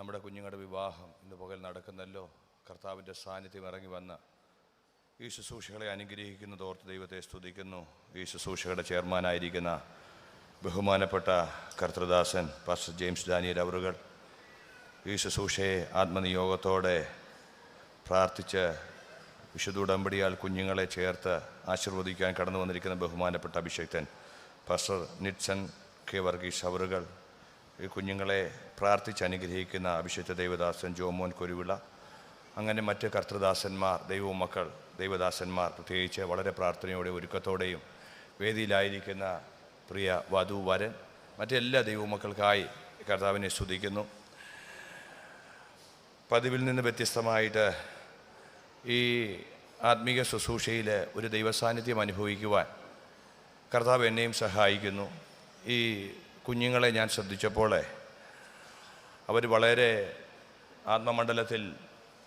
നമ്മുടെ കുഞ്ഞുങ്ങളുടെ വിവാഹം ഇന്ന് പകൽ നടക്കുന്നല്ലോ. കർത്താവിന്റെ സാന്നിധ്യം ഇറങ്ങി വന്ന ഈ ശുശ്രൂഷകളെ അനുഗ്രഹിക്കുന്നത് ഓർത്ത് ദൈവത്തെ സ്തുതിക്കുന്നു. ഈ ശുശ്രൂഷകളുടെ ചെയർമാനായിരിക്കുന്ന ബഹുമാനപ്പെട്ട കർത്തൃദാസൻ പാസ്റ്റർ ജെയിംസ് ഡാനിയൽ അവറുകൾ ഈ ശുശ്രൂഷയെ ആത്മനിയോഗത്തോടെ പ്രാർത്ഥിച്ച് വിശുദ്ധ ഉടമ്പടിയാൽ കുഞ്ഞുങ്ങളെ ചേർത്ത് ആശീർവദിക്കാൻ കടന്നു വന്നിരിക്കുന്ന ബഹുമാനപ്പെട്ട അഭിഷേക്തൻ പാസ്റ്റർ നിറ്റ്സൺ കെ വർഗീസ് അവറുകൾ ഈ കുഞ്ഞുങ്ങളെ പ്രാർത്ഥിച്ച് അനുഗ്രഹിക്കുന്ന അഭിഷേക ദൈവദാസൻ ജോമോൻ കൊരുവിള അങ്ങനെ മറ്റ് കർത്തൃദാസന്മാർ ദൈവമക്കൾ ദൈവദാസന്മാർ പ്രത്യേകിച്ച് വളരെ പ്രാർത്ഥനയോടെ ഒരുക്കത്തോടെയും വേദിയിലായിരിക്കുന്ന പ്രിയ വധു വരൻ മറ്റെല്ലാ ദൈവമക്കൾക്കായി കർത്താവിനെ സ്തുതിക്കുന്നു. പതിവിൽ നിന്ന് വ്യത്യസ്തമായിട്ട് ഈ ആത്മീക ശുശ്രൂഷയിൽ ഒരു ദൈവസാന്നിധ്യം അനുഭവിക്കുവാൻ കർത്താവ് എന്നെയും സഹായിക്കുന്നു. ഈ കുഞ്ഞുങ്ങളെ ഞാൻ ശ്രദ്ധിച്ചപ്പോൾ അവർ വളരെ ആത്മമണ്ഡലത്തിൽ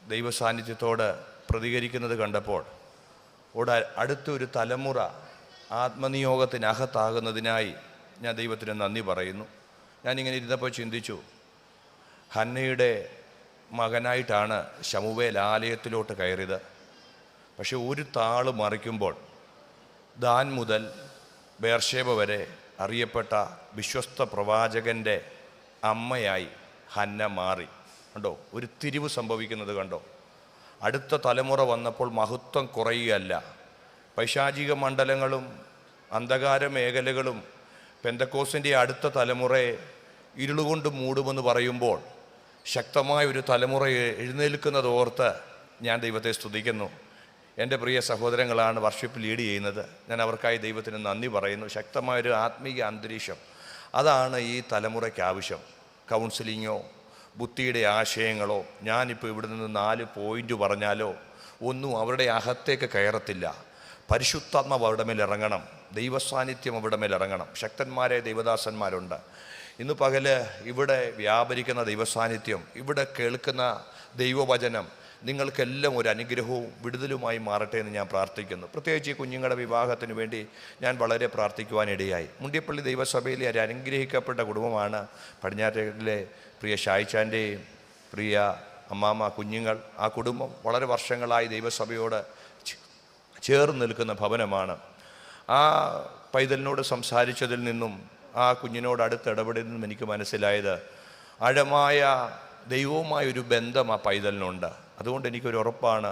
ദൈവസാന്നിധ്യത്തോട് പ്രതികരിക്കുന്നത് കണ്ടപ്പോൾ ഇവിടെ അടുത്തൊരു തലമുറ ആത്മനിയോഗത്തിനകത്താകുന്നതിനായി ഞാൻ ദൈവത്തിന് നന്ദി പറയുന്നു. ഞാനിങ്ങനെ ഇരുന്നപ്പോൾ ചിന്തിച്ചു ഹന്നയുടെ മകനായിട്ടാണ് ശമുവേൽ ആലയത്തിലോട്ട് കയറിയത്. പക്ഷെ ഒരു താൾ മറിക്കുമ്പോൾ ദാൻ മുതൽ ബേർഷേബ വരെ അറിയപ്പെട്ട വിശ്വസ്ത പ്രവാചകന്റെ അമ്മയായി ഹന്ന മാറി. കണ്ടോ? ഒരു തിരിവ് സംഭവിക്കുന്നത് കണ്ടോ? അടുത്ത തലമുറ വന്നപ്പോൾ മഹത്വം കുറയുകയല്ല. പൈശാചിക മണ്ഡലങ്ങളും അന്ധകാര മേഖലകളും പെന്തക്കോസിന്റെ അടുത്ത തലമുറയെ ഇരുളുകൊണ്ട് മൂടുമെന്ന് പറയുമ്പോൾ ശക്തമായ ഒരു തലമുറയെ എഴുന്നേൽക്കുന്നത് ഓർത്ത് ഞാൻ ദൈവത്തെ സ്തുതിക്കുന്നു. എന്റെ പ്രിയ സഹോദരങ്ങളാണ് വർഷിപ്പ് ലീഡ് ചെയ്യുന്നത്. ഞാൻ അവർക്കായി ദൈവത്തിന് നന്ദി പറയുന്നു. ശക്തമായൊരു ആത്മീയ അന്തരീക്ഷം. അതാണ് ഈ തലമുറയ്ക്ക് ആവശ്യം. കൗൺസിലിങ്ങോ ബുദ്ധിയുടെ ആശയങ്ങളോ ഞാനിപ്പോൾ ഇവിടെ നിന്ന് നാല് പോയിന്റ് പറഞ്ഞാലോ ഒന്നും അവരുടെ അകത്തേക്ക് കയറത്തില്ല. പരിശുദ്ധാത്മാവ് അവരുടെ മേൽ ഇറങ്ങണം. ദൈവസാന്നിധ്യം അവരുടെ മേൽ ഇറങ്ങണം. ശക്തന്മാരെ ദൈവദാസന്മാരുണ്ട്. ഇന്ന് പകൽ ഇവിടെ വ്യാപരിക്കുന്ന ദൈവസാന്നിധ്യം ഇവിടെ കേൾക്കുന്ന ദൈവവചനം നിങ്ങൾക്കെല്ലാം ഒരു അനുഗ്രഹവും വിടുതലുമായി മാറട്ടെ എന്ന് ഞാൻ പ്രാർത്ഥിക്കുന്നു. പ്രത്യേകിച്ച് ഈ കുഞ്ഞുങ്ങളുടെ വിവാഹത്തിന് വേണ്ടി ഞാൻ വളരെ പ്രാർത്ഥിക്കുവാനിടയായി. മുണ്ടിയപ്പള്ളി ദൈവസഭയിലെ ഒരു അനുഗ്രഹിക്കപ്പെട്ട കുടുംബമാണ് പടിഞ്ഞാറ്റിലെ പ്രിയ ഷായിച്ചാന്റെയും പ്രിയ അമ്മാമ്മ കുഞ്ഞുങ്ങൾ. ആ കുടുംബം വളരെ വർഷങ്ങളായി ദൈവസഭയോട് ചേർന്ന് നിൽക്കുന്ന ഭവനമാണ്. ആ പൈതലിനോട് സംസാരിച്ചതിൽ നിന്നും ആ കുഞ്ഞിനോട് അടുത്ത് ഇടപെടുന്നതും എനിക്ക് മനസ്സിലായത് ആഴമായ ദൈവവുമായ ഒരു ബന്ധം ആ പൈതലിനുണ്ട്. അതുകൊണ്ട് എനിക്കൊരു ഉറപ്പാണ്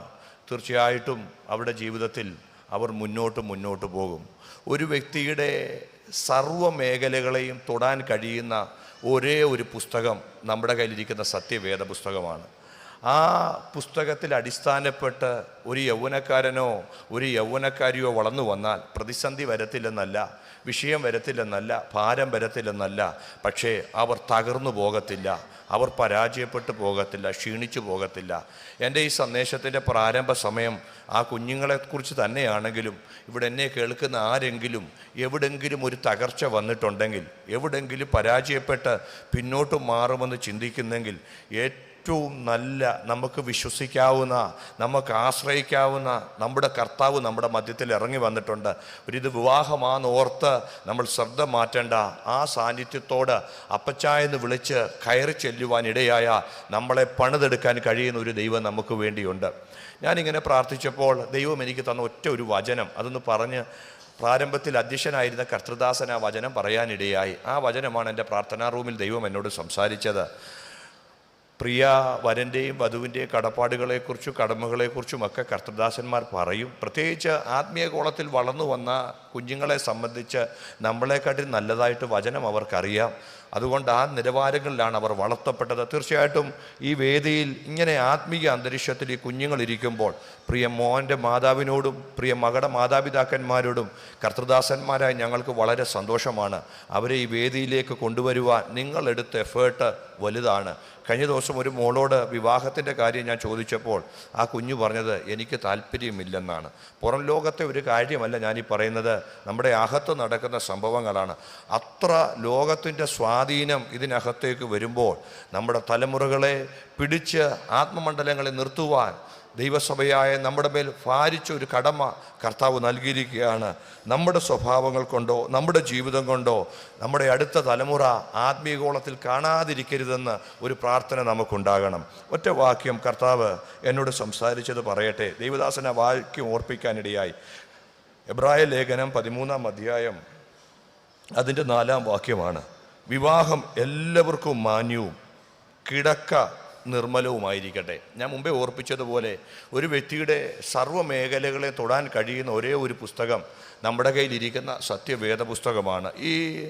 തീർച്ചയായിട്ടും അവരുടെ ജീവിതത്തിൽ അവർ മുന്നോട്ട് മുന്നോട്ട് പോകും. ഒരു വ്യക്തിയുടെ സർവ മേഖലകളെയും തൊടാൻ കഴിയുന്ന ഒരേ ഒരു പുസ്തകം നമ്മുടെ കയ്യിലിരിക്കുന്ന സത്യവേദ പുസ്തകമാണ്. ആ പുസ്തകത്തിൽ അടിസ്ഥാനപ്പെട്ട് ഒരു യൗവനക്കാരനോ ഒരു യൗവനക്കാരിയോ വളർന്നു വന്നാൽ പ്രതിസന്ധി വരത്തില്ലെന്നല്ല വിഷയം വരത്തില്ലെന്നല്ല ഭാരം വരത്തില്ലെന്നല്ല. പക്ഷേ അവർ തകർന്നു പോകത്തില്ല അവർ പരാജയപ്പെട്ടു പോകത്തില്ല ക്ഷീണിച്ചു പോകത്തില്ല. എന്റെ ഈ സന്ദേശത്തിന്റെ പ്രാരംഭ സമയം ആ കുഞ്ഞുങ്ങളെക്കുറിച്ച് തന്നെയാണെങ്കിലും ഇവിടെ എന്നെ കേൾക്കുന്ന ആരെങ്കിലും എവിടെങ്കിലും ഒരു തകർച്ച വന്നിട്ടുണ്ടെങ്കിൽ എവിടെങ്കിലും പരാജയപ്പെട്ട് പിന്നോട്ട് മാറുമെന്ന് ചിന്തിക്കുന്നെങ്കിൽ ഏറ്റവും നല്ല നമുക്ക് വിശ്വസിക്കാവുന്ന നമുക്ക് ആശ്രയിക്കാവുന്ന നമ്മുടെ കർത്താവ് നമ്മുടെ മധ്യത്തിൽ ഇറങ്ങി വന്നിട്ടുണ്ട്. ഒരിത് വിവാഹമാണെന്ന് ഓർത്ത് നമ്മൾ ശ്രദ്ധ മാറ്റേണ്ട. ആ സാന്നിധ്യത്തോട് അപ്പച്ചായെന്ന് വിളിച്ച് കയറി ചെല്ലുവാനിടയായ നമ്മളെ പണിതെടുക്കാൻ കഴിയുന്ന ഒരു ദൈവം നമുക്ക് വേണ്ടിയുണ്ട്. ഞാനിങ്ങനെ പ്രാർത്ഥിച്ചപ്പോൾ ദൈവം എനിക്ക് തന്ന ഒറ്റ ഒരു വചനം അതൊന്ന് പറഞ്ഞ് പ്രാരംഭത്തിൽ അധ്യക്ഷനായിരുന്ന കർത്തൃദാസൻ ആ വചനം പറയാനിടയായി. ആ വചനമാണ് എന്റെ പ്രാർത്ഥനാ റൂമിൽ ദൈവം എന്നോട് സംസാരിച്ചത്. പ്രിയ വരന്റെയും വധുവിന്റെയും കടപ്പാടുകളെക്കുറിച്ചും കടമകളെക്കുറിച്ചും ഒക്കെ കർത്തൃദാസന്മാർ പറയും. പ്രത്യേകിച്ച് ആത്മീയ കോളത്തിൽ വളർന്നു വന്ന കുഞ്ഞുങ്ങളെ സംബന്ധിച്ച് നമ്മളെക്കാട്ടിൽ നല്ലതായിട്ട് വചനം അവർക്കറിയാം. അതുകൊണ്ട് ആ നിലവാരങ്ങളിലാണ് അവർ വളർത്തപ്പെട്ടത്. തീർച്ചയായിട്ടും ഈ വേദിയിൽ ഇങ്ങനെ ആത്മീയ അന്തരീക്ഷത്തിൽ ഈ കുഞ്ഞുങ്ങളിരിക്കുമ്പോൾ പ്രിയ മോന്റെ മാതാവിനോടും പ്രിയ മകളുടെ മാതാപിതാക്കന്മാരോടും കർത്തൃദാസന്മാരായി ഞങ്ങൾക്ക് വളരെ സന്തോഷമാണ്. അവരെ ഈ വേദിയിലേക്ക് കൊണ്ടുവരുവാൻ നിങ്ങളെടുത്ത എഫേർട്ട് വലുതാണ്. കഴിഞ്ഞ ദിവസം ഒരു മോളോട് വിവാഹത്തിന്റെ കാര്യം ഞാൻ ചോദിച്ചപ്പോൾ ആ കുഞ്ഞു പറഞ്ഞത് എനിക്ക് താല്പര്യമില്ലെന്നാണ്. പുറം ലോകത്തെ ഒരു കാര്യമല്ല ഞാനീ പറയുന്നത്. നമ്മുടെ അകത്ത് നടക്കുന്ന സംഭവങ്ങളാണ്. അത്ര ലോകത്തിന്റെ സ്വാധീനം ഇതിനകത്തേക്ക് വരുമ്പോൾ നമ്മുടെ തലമുറകളെ പിടിച്ച് ആത്മമണ്ഡലങ്ങളെ നിർത്തുവാൻ ദൈവസഭയായ നമ്മുടെ മേൽ ഭാരിച്ച ഒരു കടമ കർത്താവ് നൽകിയിരിക്കുകയാണ്. നമ്മുടെ സ്വഭാവങ്ങൾ കൊണ്ടോ നമ്മുടെ ജീവിതം കൊണ്ടോ നമ്മുടെ അടുത്ത തലമുറ ആത്മീയകോളത്തിൽ കാണാതിരിക്കരുതെന്ന് ഒരു പ്രാർത്ഥന നമുക്കുണ്ടാകണം. ഒറ്റ വാക്യം കർത്താവ് എന്നോട് സംസാരിച്ചത് പറയട്ടെ. ദൈവദാസനെ വാക്യം ഓർപ്പിക്കാനിടയായി. എബ്രായ ലേഖനം പതിമൂന്നാം അധ്യായം അതിന്റെ നാലാം വാക്യമാണ്. വിവാഹം എല്ലാവർക്കും മാന്യവും കിടക്ക നിർമ്മലവുമായിരിക്കട്ടെ. ഞാൻ മുമ്പേ ഓർപ്പിച്ചതുപോലെ ഒരു വ്യക്തിയുടെ സർവ മേഖലകളെ തൊടാൻ കഴിയുന്ന ഒരേ ഒരു പുസ്തകം നമ്മുടെ കയ്യിലിരിക്കുന്ന സത്യവേദ പുസ്തകമാണ് ഈ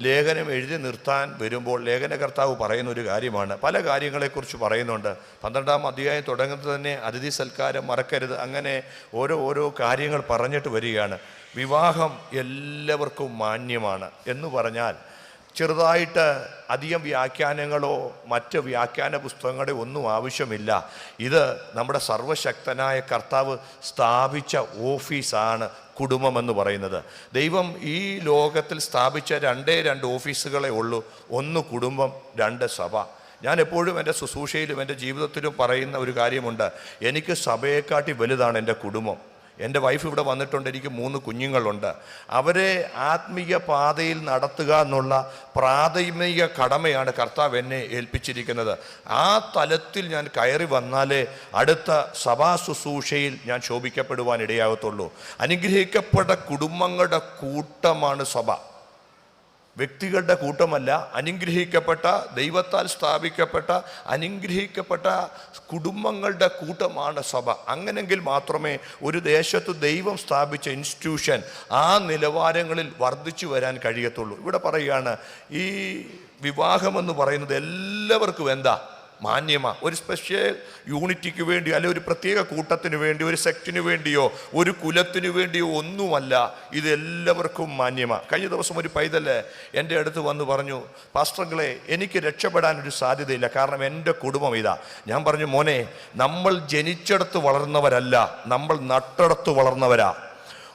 ലേഖനം എഴുതി നിർത്താൻ വരുമ്പോൾ ലേഖനകർത്താവ് പറയുന്ന ഒരു കാര്യമാണ്. പല കാര്യങ്ങളെക്കുറിച്ച് പറയുന്നുണ്ട്. പന്ത്രണ്ടാം അധ്യായം തുടങ്ങുന്നത് തന്നെ അതിഥി സൽക്കാരം മറക്കരുത് അങ്ങനെ ഓരോ ഓരോ കാര്യങ്ങൾ പറഞ്ഞിട്ട് വരികയാണ്. വിവാഹം എല്ലാവർക്കും മാന്യമാണ് എന്ന് പറഞ്ഞാൽ ചെറുതായിട്ട് അധികം വ്യാഖ്യാനങ്ങളോ മറ്റ് വ്യാഖ്യാന പുസ്തകങ്ങളോ ഒന്നും ആവശ്യമില്ല. ഇത് നമ്മുടെ സർവശക്തനായ കർത്താവ് സ്ഥാപിച്ച ഓഫീസാണ് കുടുംബം എന്ന് പറയുന്നത്. ദൈവം ഈ ലോകത്തിൽ സ്ഥാപിച്ച രണ്ടേ രണ്ട് ഓഫീസുകളെ ഉള്ളൂ. ഒന്ന് കുടുംബം രണ്ട് സഭ. ഞാൻ എപ്പോഴും എന്റെ ശുശ്രൂഷയിലും എന്റെ ജീവിതത്തിലും പറയുന്ന ഒരു കാര്യമുണ്ട്. എനിക്ക് സഭയെക്കാട്ടി വലുതാണ് എന്റെ കുടുംബം. എന്റെ വൈഫ് ഇവിടെ വന്നിട്ടുണ്ട് എനിക്ക് മൂന്ന് കുഞ്ഞുങ്ങളുണ്ട്. അവരെ ആത്മീയ പാതയിൽ നടത്തുക എന്നുള്ള പ്രാഥമിക കടമയാണ് കർത്താവ് എന്നെ ഏൽപ്പിച്ചിരിക്കുന്നത്. ആ തലത്തിൽ ഞാൻ കയറി വന്നാലേ അടുത്ത സഭാ ശുശ്രൂഷയിൽ ഞാൻ ശോഭിക്കപ്പെടുവാൻ ഇടയാകത്തുള്ളൂ അനുഗ്രഹിക്കപ്പെട്ട കുടുംബങ്ങളുടെ കൂട്ടമാണ് സഭ. വ്യക്തികളുടെ കൂട്ടമല്ല അനുഗ്രഹിക്കപ്പെട്ട ദൈവത്താൽ സ്ഥാപിക്കപ്പെട്ട അനുഗ്രഹിക്കപ്പെട്ട കുടുംബങ്ങളുടെ കൂട്ടമാണ് സഭ. അങ്ങനെങ്കിൽ മാത്രമേ ഒരു ദേശത്ത് ദൈവം സ്ഥാപിച്ച ഇൻസ്റ്റിറ്റ്യൂഷൻ ആ നിലവാരങ്ങളിൽ വർദ്ധിച്ചു വരാൻ കഴിയത്തുള്ളൂ. ഇവിടെ പറയുകയാണ് ഈ വിവാഹമെന്ന് പറയുന്നത് എല്ലാവർക്കും എന്താ? മാന്യമാ. ഒരു സ്പെഷ്യൽ യൂണിറ്റിക്ക് വേണ്ടി അല്ലെ ഒരു പ്രത്യേക കൂട്ടത്തിന് വേണ്ടി ഒരു സെക്റ്റിന് വേണ്ടിയോ ഒരു കുലത്തിന് വേണ്ടിയോ ഒന്നുമല്ല. ഇത് എല്ലാവർക്കും മാന്യമാ. കഴിഞ്ഞ ദിവസം ഒരു പൈതൽ എന്റെ അടുത്ത് വന്ന് പറഞ്ഞു പാസ്റ്റങ്ങളെ എനിക്ക് രക്ഷപ്പെടാൻ ഒരു സാധ്യതയില്ല. കാരണം എന്റെ കുടുംബം ഇതാ. ഞാൻ പറഞ്ഞു മോനെ നമ്മൾ ജനിച്ചെടുത്ത് വളർന്നവരല്ല. നമ്മൾ നട്ടെടുത്ത് വളർന്നവരാ.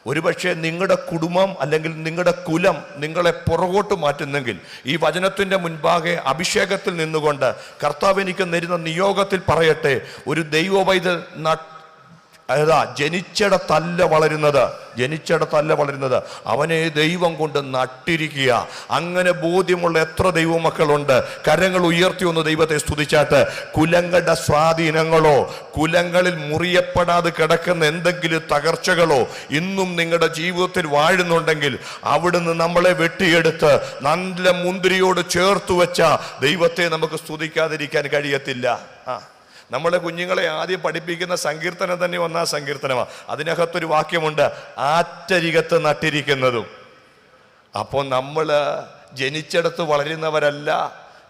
ഒരുപക്ഷെ നിങ്ങളുടെ കുടുംബം അല്ലെങ്കിൽ നിങ്ങളുടെ കുലം നിങ്ങളെ പുറകോട്ട് മാറ്റുന്നെങ്കിൽ ഈ വചനത്തിന്റെ മുൻപാകെ അഭിഷേകത്തിൽ നിന്നുകൊണ്ട് കർത്താവ് എനിക്ക് നേരുന്ന നിയോഗത്തിൽ പറയട്ടെ ഒരു ദൈവവൈദ്യ അതാ ജനിച്ചിടത്തല്ല വളരുന്നത് ജനിച്ചിടത്തല്ല വളരുന്നത്. അവനെ ദൈവം കൊണ്ട് നട്ടിരിക്കുക. അങ്ങനെ ബോധ്യമുള്ള എത്ര ദൈവമക്കളുണ്ട്. കരങ്ങൾ ഉയർത്തി ഒന്ന് ദൈവത്തെ സ്തുതിച്ചാട്ട്. കുലങ്ങളുടെ സ്വാധീനങ്ങളോ കുലങ്ങളിൽ മുറിയപ്പെടാതെ കിടക്കുന്ന എന്തെങ്കിലും തകർച്ചകളോ ഇന്നും നിങ്ങളുടെ ജീവിതത്തിൽ വാഴുന്നുണ്ടെങ്കിൽ അവിടുന്ന് നമ്മളെ വെട്ടിയെടുത്ത് നല്ല മുന്തിരിയോട് ചേർത്ത് വെച്ച ദൈവത്തെ നമുക്ക് സ്തുതിക്കാതിരിക്കാൻ കഴിയത്തില്ല. ആ. നമ്മുടെ കുഞ്ഞുങ്ങളെ ആദ്യം പഠിപ്പിക്കുന്ന സങ്കീർത്തനം തന്നെ ഒന്നാം സങ്കീർത്തനമാണ് അതിനകത്തൊരു വാക്യമുണ്ട് ആറ്റരികത്ത് നട്ടിരിക്കുന്നതും. അപ്പോൾ നമ്മൾ ജനിച്ചെടുത്ത് വളരുന്നവരല്ല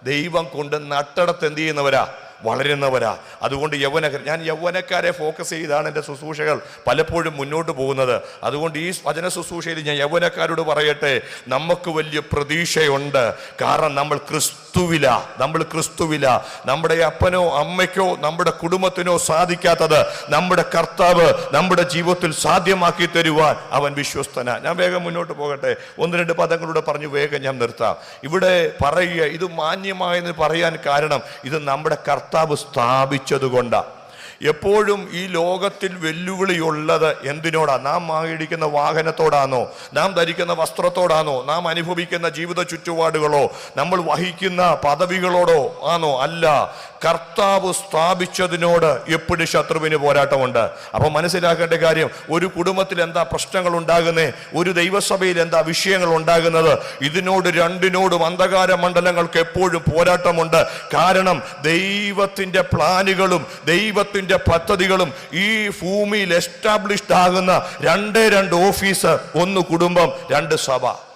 ദൈവം കൊണ്ട് നട്ടിടത്ത് എന്ത് ചെയ്യുന്നവരാ? വളരുന്നവരാ. അതുകൊണ്ട് യൗവനക്കാർ ഞാൻ യൗവനക്കാരെ ഫോക്കസ് ചെയ്താണ് എന്റെ ശുശ്രൂഷകൾ പലപ്പോഴും മുന്നോട്ട് പോകുന്നത്. അതുകൊണ്ട് ഈ വചന ശുശ്രൂഷയിൽ ഞാൻ യൗവനക്കാരോട് പറയട്ടെ നമുക്ക് വലിയ പ്രതീക്ഷയുണ്ട്. കാരണം നമ്മൾ ക്രിസ്തുവില നമ്മൾ ക്രിസ്തുവില. നമ്മുടെ അപ്പനോ അമ്മയ്ക്കോ നമ്മുടെ കുടുംബത്തിനോ സാധിക്കാത്തത് നമ്മുടെ കർത്താവ് നമ്മുടെ ജീവിതത്തിൽ സാധ്യമാക്കി തരുവാൻ അവൻ വിശ്വസ്തന. ഞാൻ വേഗം മുന്നോട്ട് പോകട്ടെ. ഒന്ന് രണ്ട് പദങ്ങളൂടെ പറഞ്ഞു വേഗം ഞാൻ നിർത്താം. ഇവിടെ പറയുക ഇത് മാന്യമായെന്ന് പറയാൻ കാരണം ഇത് നമ്മുടെ കർത്താവ് സ്ഥാപിച്ചതുകൊണ്ടാണ് എപ്പോഴും ഈ ലോകത്തിൽ വെല്ലുവിളിയുള്ളത് എന്തിനോടാ? നാം ആയിരിക്കുന്ന വാഹനത്തോടാണോ നാം ധരിക്കുന്ന വസ്ത്രത്തോടാണോ നാം അനുഭവിക്കുന്ന ജീവിത ചുറ്റുപാടുകളോ? നമ്മൾ വഹിക്കുന്ന പദവികളോടോ ആണോ അല്ല. കർത്താവ് സ്ഥാപിച്ചതിനോട് എപ്പോഴും ശത്രുവിന് പോരാട്ടമുണ്ട്. അപ്പൊ മനസ്സിലാക്കേണ്ട കാര്യം ഒരു കുടുംബത്തിൽ എന്താ പ്രശ്നങ്ങൾ ഉണ്ടാകുന്നേ ഒരു ദൈവസഭയിൽ എന്താ വിഷയങ്ങൾ ഉണ്ടാകുന്നത് ഇതിനോട് രണ്ടിനോടും അന്ധകാര മണ്ഡലങ്ങൾക്ക് എപ്പോഴും പോരാട്ടമുണ്ട്. കാരണം ദൈവത്തിന്റെ പ്ലാനുകളും ദൈവത്തിന്റെ പദ്ധതികളും ഈ ഭൂമിയിൽ എസ്റ്റാബ്ലിഷ്ഡ് ആകുന്ന രണ്ടേ രണ്ട് ഓഫീസ് ഒന്ന് കുടുംബം രണ്ട് സഭ.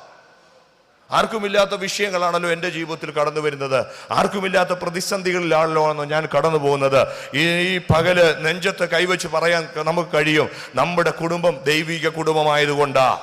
ആർക്കുമില്ലാത്ത വിഷയങ്ങളാണല്ലോ എന്റെ ജീവിതത്തിൽ കടന്നു വരുന്നത്. ആർക്കുമില്ലാത്ത പ്രതിസന്ധികളിലാണല്ലോ ആണോ ഞാൻ കടന്നു പോകുന്നത്. ഈ പകൽ നെഞ്ചത്ത് കൈവച്ച് പറയാൻ നമുക്ക് കഴിയും. നമ്മുടെ കുടുംബം ദൈവിക കുടുംബമായതുകൊണ്ടാ.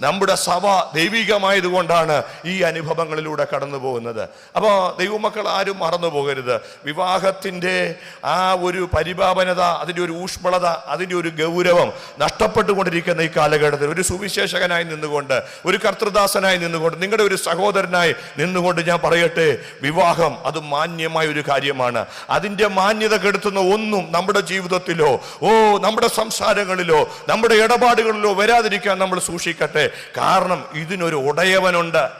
നമ്മുടെ സഭ ദൈവികമായതുകൊണ്ടാണ് ഈ അനുഭവങ്ങളിലൂടെ കടന്നു പോകുന്നത് അപ്പോൾ ദൈവമക്കൾ ആരും മറന്നു പോകരുത് വിവാഹത്തിന്റെ ആ ഒരു പരിപാവനത അതിന്റെ ഒരു ഊഷ്മളത അതിന്റെ ഒരു ഗൗരവം നഷ്ടപ്പെട്ടുകൊണ്ടിരിക്കുന്ന ഈ കാലഘട്ടത്തിൽ ഒരു സുവിശേഷകനായി നിന്നുകൊണ്ട് ഒരു കർത്തൃദാസനായി നിന്നുകൊണ്ട് നിങ്ങളുടെ ഒരു സഹോദരനായി നിന്നുകൊണ്ട് ഞാൻ പറയട്ടെ വിവാഹം അത് മാന്യമായ ഒരു കാര്യമാണ്. അതിന്റെ മാന്യത കെടുത്തുന്ന ഒന്നും നമ്മുടെ ജീവിതത്തിലോ ഓ നമ്മുടെ സംസാരങ്ങളിലോ നമ്മുടെ ഇടപാടുകളിലോ വരാതിരിക്കാൻ നമ്മൾ സൂക്ഷിക്കട്ടെ. കാരണം ഇതിനൊരു ഉടയവനുണ്ട്.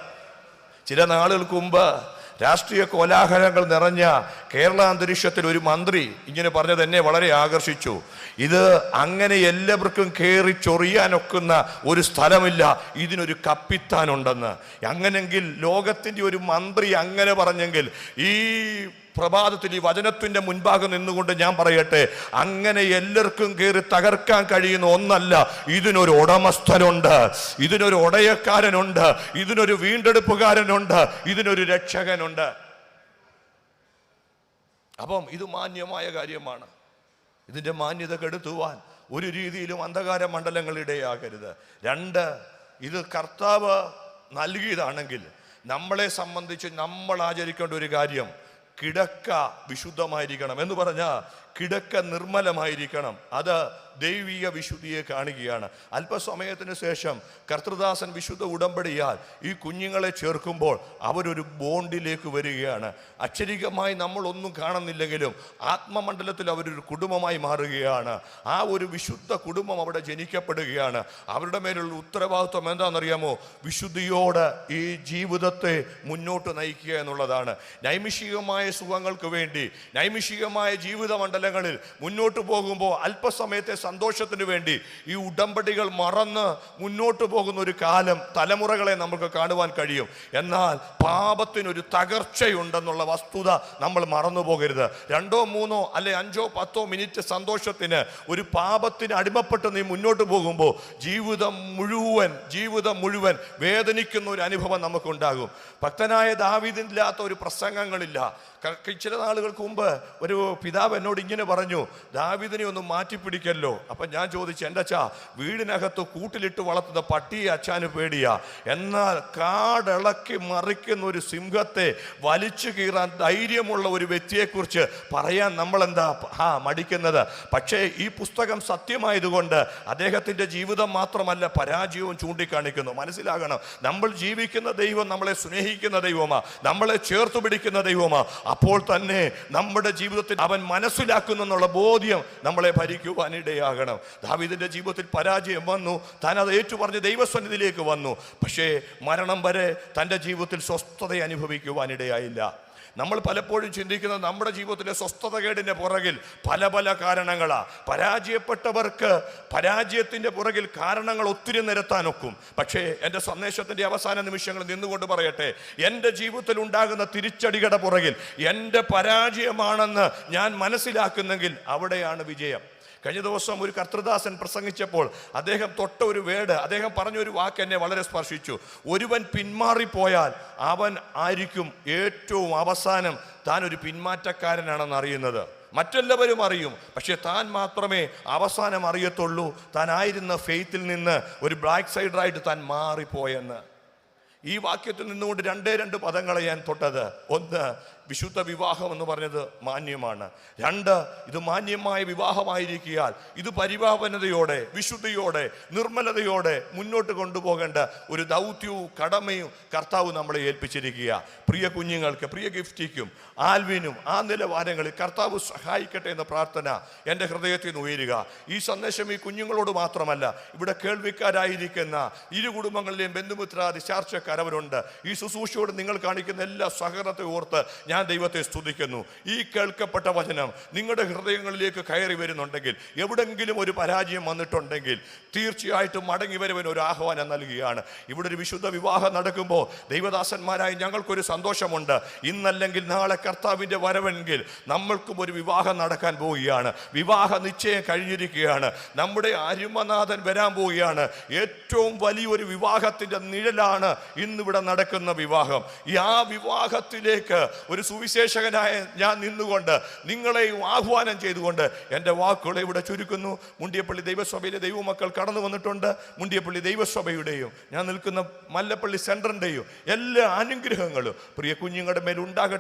ചില നാളുകൾക്ക് മുമ്പ് രാഷ്ട്രീയ കോലാഹലങ്ങൾ നിറഞ്ഞ കേരള അന്തരീക്ഷത്തിൽ ഒരു മന്ത്രി ഇങ്ങനെ പറഞ്ഞത് എന്നെ വളരെ ആകർഷിച്ചു. ഇത് അങ്ങനെ എല്ലാവർക്കും കയറി ചൊറിയാനൊക്കുന്ന ഒരു സ്ഥലമില്ല. ഇതിനൊരു കപ്പിത്താനുണ്ടെന്ന്. അങ്ങനെങ്കിൽ ലോകത്തിന്റെ ഒരു മന്ത്രി അങ്ങനെ പറഞ്ഞെങ്കിൽ ഈ പ്രഭാതത്തിൽ ഈ വചനത്തിന്റെ മുൻപാകെ നിന്നുകൊണ്ട് ഞാൻ പറയട്ടെ അങ്ങനെ എല്ലാവർക്കും കയറി തകർക്കാൻ കഴിയുന്ന ഒന്നല്ല ഇതിനൊരു ഉടമസ്ഥനുണ്ട് ഇതിനൊരു ഉടയക്കാരനുണ്ട് ഇതിനൊരു വീണ്ടെടുപ്പുകാരനുണ്ട് ഇതിനൊരു രക്ഷകനുണ്ട്. അപ്പം ഇത് മാന്യമായ കാര്യമാണ്. ഇതിന്റെ മാന്യത കെടുത്തുവാൻ ഒരു രീതിയിലും അന്ധകാര മണ്ഡലങ്ങളിടയാകരുത് രണ്ട് ഇത് കർത്താവ് നൽകിയതാണെങ്കിൽ നമ്മളെ സംബന്ധിച്ച് നമ്മൾ ആചരിക്കേണ്ട ഒരു കാര്യം കിടക്ക വിശുദ്ധമായിരിക്കണം എന്ന് പറഞ്ഞാൽ കിടക്ക നിർമ്മലമായിരിക്കണം. അത് ദൈവിക വിശുദ്ധിയെ കാണുകയാണ്. അല്പസമയത്തിന് ശേഷം കർത്തൃദാസൻ വിശുദ്ധ ഉടമ്പടിയാൽ ഈ കുഞ്ഞുങ്ങളെ ചേർക്കുമ്പോൾ അവരൊരു ബോണ്ടിലേക്ക് വരികയാണ്. അക്ഷരികമായി നമ്മൾ ഒന്നും കാണുന്നില്ലെങ്കിലും ആത്മമണ്ഡലത്തിൽ അവരൊരു കുടുംബമായി മാറുകയാണ്. ആ ഒരു വിശുദ്ധ കുടുംബം അവിടെ ജനിക്കപ്പെടുകയാണ്. അവരുടെ മേലുള്ള ഉത്തരവാദിത്വം എന്താണെന്നറിയാമോ? വിശുദ്ധിയോടെ ഈ ജീവിതത്തെ മുന്നോട്ട് നയിക്കുക എന്നുള്ളതാണ്. നൈമിഷികമായ സുഖങ്ങൾക്ക് വേണ്ടി നൈമിഷികമായ ജീവിത മണ്ഡലങ്ങളിൽ മുന്നോട്ട് പോകുമ്പോൾ അല്പസമയത്തെ സന്തോഷത്തിന് വേണ്ടി ഈ ഉടമ്പടികൾ മറന്ന് മുന്നോട്ട് പോകുന്ന ഒരു കാലം തലമുറകളെ നമുക്ക് കാണുവാൻ കഴിയും. എന്നാൽ പാപത്തിനൊരു തകർച്ചയുണ്ടെന്നുള്ള വസ്തുത നമ്മൾ മറന്നു പോകരുത്. രണ്ടോ മൂന്നോ അല്ലെ അഞ്ചോ പത്തോ മിനിറ്റ് സന്തോഷത്തിന് ഒരു പാപത്തിന് അടിമപ്പെട്ട് നീ മുന്നോട്ട് പോകുമ്പോൾ ജീവിതം മുഴുവൻ ജീവിതം മുഴുവൻ വേദനിക്കുന്ന ഒരു അനുഭവം നമുക്കുണ്ടാകും. ഭക്തനായ ദാവീദില്ലാത്ത ഒരു പ്രസംഗങ്ങളില്ല. ചില നാളുകൾക്ക് മുമ്പ് ഒരു പിതാവ് എന്നോട് ഇങ്ങനെ പറഞ്ഞു ദാവീദിനെ ഒന്ന് മാറ്റിപ്പിടിക്കല്ലോ. അപ്പം ഞാൻ ചോദിച്ചു എന്റെ അച്ഛാ വീടിനകത്ത് കൂട്ടിലിട്ട് വളർത്തുന്ന പട്ടിയെ അച്ഛാന് പേടിയാ? എന്നാൽ കാടിളക്കി മറിക്കുന്ന ഒരു സിംഹത്തെ വലിച്ചു കീറാൻ ധൈര്യമുള്ള ഒരു വ്യക്തിയെക്കുറിച്ച് പറയാൻ നമ്മൾ എന്താ ആ മടിക്കുന്നത്? പക്ഷേ ഈ പുസ്തകം സത്യമായതുകൊണ്ട് അദ്ദേഹത്തിന്റെ ജീവിതം മാത്രമല്ല പരാജയവും ചൂണ്ടിക്കാണിക്കുന്നു. മനസ്സിലാകണം നമ്മൾ ജീവിക്കുന്ന ദൈവം നമ്മളെ സ്നേഹിക്കുന്ന ദൈവമാ നമ്മളെ ചേർത്ത് പിടിക്കുന്ന ദൈവമാ. അപ്പോൾ തന്നെ നമ്മുടെ ജീവിതത്തിൽ അവൻ മനസ്സിലാക്കുന്നു എന്നുള്ള ബോധ്യം നമ്മളെ ഭരിക്കുവാനിടയാകണം ദാവീദിന്റെ ജീവിതത്തിൽ പരാജയം വന്നു. താൻ അത് ഏറ്റുപറഞ്ഞ് ദൈവസന്നിധിയിലേക്ക് വന്നു. പക്ഷേ മരണം വരെ തന്റെ ജീവിതത്തിൽ സ്വസ്ഥത അനുഭവിക്കുവാനിടയായില്ല നമ്മൾ പലപ്പോഴും ചിന്തിക്കുന്നത് നമ്മുടെ ജീവിതത്തിലെ സ്വസ്ഥതകേടിന്റെ പുറകിൽ പല പല കാരണങ്ങളാണ് പരാജയപ്പെട്ടവർക്ക് പരാജയത്തിന്റെ പുറകിൽ കാരണങ്ങൾ ഒത്തിരി നിരത്താനൊക്കും. പക്ഷേ എന്റെ സന്ദേശത്തിന്റെ അവസാന നിമിഷങ്ങൾ നിന്നുകൊണ്ട് പറയട്ടെ എന്റെ ജീവിതത്തിൽ ഉണ്ടാകുന്ന തിരിച്ചടികളുടെ പുറകിൽ എന്റെ പരാജയമാണെന്ന് ഞാൻ മനസ്സിലാക്കുന്നെങ്കിൽ അവിടെയാണ് വിജയം. കഴിഞ്ഞ ദിവസം ഒരു കർത്തൃദാസൻ പ്രസംഗിച്ചപ്പോൾ അദ്ദേഹം തൊട്ട ഒരു വേട് അദ്ദേഹം പറഞ്ഞ ഒരു വാക്ക് എന്നെ വളരെ സ്പർശിച്ചു. ഒരുവൻ പിന്മാറിപ്പോയാൽ അവൻ ആയിരിക്കും ഏറ്റവും അവസാനം താൻ ഒരു പിന്മാറ്റക്കാരനാണെന്ന് അറിയുന്നത്. മറ്റെല്ലാവരും അറിയും. പക്ഷെ താൻ മാത്രമേ അവസാനം അറിയത്തുള്ളൂ. താൻ ആയിരുന്ന ഫെയ്ത്തിൽ നിന്ന് ഒരു ബ്ലാക്ക് സൈഡറായിട്ട് താൻ മാറിപ്പോയെന്ന്. ഈ വാക്യത്തിൽ നിന്നുകൊണ്ട് രണ്ടേ രണ്ട് പദങ്ങളെ ഞാൻ തൊട്ടത്. ഒന്ന് വിശുദ്ധ വിവാഹം എന്ന് പറഞ്ഞത് മാന്യമാണ്. രണ്ട് ഇത് മാന്യമായ വിവാഹമായിരിക്കിയാൽ ഇത് പരിപാവനതയോടെ വിശുദ്ധിയോടെ നിർമ്മലതയോടെ മുന്നോട്ട് കൊണ്ടുപോകേണ്ട ഒരു ദൗത്യവും കടമയും കർത്താവ് നമ്മളെ ഏൽപ്പിച്ചിരിക്കുക. പ്രിയ കുഞ്ഞുങ്ങൾക്ക് പ്രിയ ഗിഫ്റ്റിക്കും ആൽവിനും ആ നിലവാരങ്ങളിൽ കർത്താവ് സഹായിക്കട്ടെ എന്ന പ്രാർത്ഥന എന്റെ ഹൃദയത്തിൽ നിന്ന് ഉയരുക. ഈ സന്ദേശം ഈ കുഞ്ഞുങ്ങളോട് മാത്രമല്ല ഇവിടെ കേൾവിക്കാരായിരിക്കുന്ന ഇരു കുടുംബങ്ങളിലെയും ബന്ധുമിത്രാദി ചാർച്ചക്കാരവരുണ്ട് ഈ ശുശ്രൂഷയോട് നിങ്ങൾ കാണിക്കുന്ന എല്ലാ സഹകരണത്തെ ഓർത്ത് ഞാൻ ദൈവത്തെ സ്തുതിക്കുന്നു. ഈ കേൾക്കപ്പെട്ട വചനം നിങ്ങളുടെ ഹൃദയങ്ങളിലേക്ക് കയറി വരുന്നുണ്ടെങ്കിൽ എവിടെങ്കിലും ഒരു പരാജയം വന്നിട്ടുണ്ടെങ്കിൽ തീർച്ചയായിട്ടും മടങ്ങി വരുവൻ ഒരു ആഹ്വാനം നൽകുകയാണ്. ഇവിടെ ഒരു വിശുദ്ധ വിവാഹം നടക്കുമ്പോൾ ദൈവദാസന്മാരായി ഞങ്ങൾക്കൊരു സന്തോഷമുണ്ട്. ഇന്നല്ലെങ്കിൽ നാളെ കർത്താവിന്റെ വരവെങ്കിൽ നമ്മൾക്കും ഒരു വിവാഹം നടക്കാൻ പോവുകയാണ്. വിവാഹ നിശ്ചയം കഴിഞ്ഞിരിക്കുകയാണ്. നമ്മുടെ അരുമനാഥൻ വരാൻ പോവുകയാണ്. ഏറ്റവും വലിയൊരു വിവാഹത്തിന്റെ നിഴലാണ് ഇന്നിവിടെ നടക്കുന്ന വിവാഹം. ഈ ആ വിവാഹത്തിലേക്ക് ഒരു സുവിശേഷകനായ ഞാൻ നിന്നുകൊണ്ട് നിങ്ങളെയും ആഹ്വാനം ചെയ്തുകൊണ്ട് എന്റെ വാക്കുകളെ ഇവിടെ ചുരുക്കുന്നു. മുണ്ടിയപ്പള്ളി ദൈവസഭയിലെ ദൈവമക്കൾ കടന്നു വന്നിട്ടുണ്ട്. മുണ്ടിയപ്പള്ളി ദൈവസഭയുടെയും ഞാൻ നിൽക്കുന്ന മല്ലപ്പള്ളി സെന്ററിന്റെയും എല്ലാ അനുഗ്രഹങ്ങളും പ്രിയ കുഞ്ഞുങ്ങളുടെ മേൽ ഉണ്ടാകട്ടെ